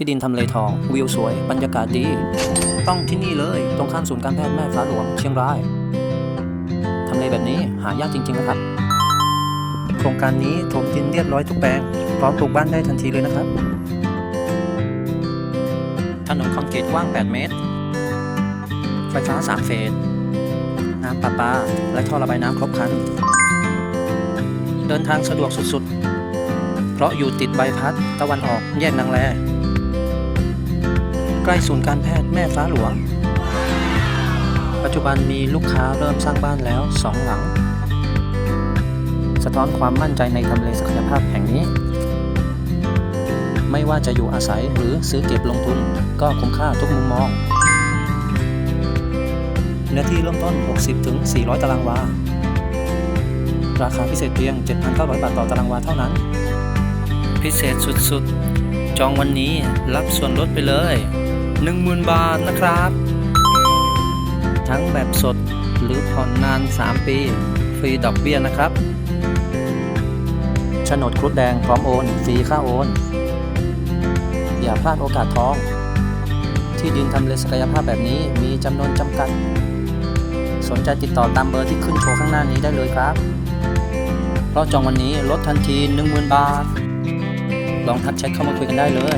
ที่ดินทำเลทอง วิวสวย บรรยากาศดี ต้องที่นี่เลย ตรงข้ามศูนย์การแพทย์แม่ฟ้าหลวงเชียงราย ทำเลแบบนี้หายากจริง ๆ นะครับ โครงการนี้ถมดินเรียบร้อยทุกแปลง พร้อมปลูกบ้านได้ทันทีเลยนะครับ ถนนคอนกรีตกว้าง 8 เมตร ไฟฟ้า 3 เฟส น้ำประปา และท่อระบายน้ำครบครัน เดินทางสะดวกสุดๆ เพราะอยู่ติดใบพัดตะวันออกแยกนางแล ใกล้ศูนย์การแพทย์แม่ฟ้าหลวง ปัจจุบันมีลูกค้าเริ่มสร้างบ้านแล้ว 2 หลัง สะท้อนความมั่นใจในทำเลศักยภาพแห่งนี้ ไม่ว่าจะอยู่อาศัยหรือซื้อเก็บลงทุนก็คุ้มค่าทุกมุมมอง เนื้อที่เริ่มต้น 60-400 ตารางวา ราคาพิเศษเพียง 7,900 บาทต่อตารางวาเท่านั้น พิเศษสุดๆจองวันนี้รับส่วนลดไปเลย 10,000 บาทนะครับ ทั้งแบบสดหรือผ่อนนาน 3 ปี ฟรีดอกเบี้ยนะครับโฉนดครุฑแดงพร้อมโอน ฟรีค่าโอน อย่าพลาดโอกาสทอง ที่ดินทำเลศักยภาพแบบนี้มีจำนวนจำกัด สนใจติดต่อตามเบอร์ที่ขึ้นโชว์ข้างหน้านี้ได้เลยครับ เพราะจองวันนี้ลดทันที 10,000 บาท ลองทักแชทเข้ามาคุยกันได้เลย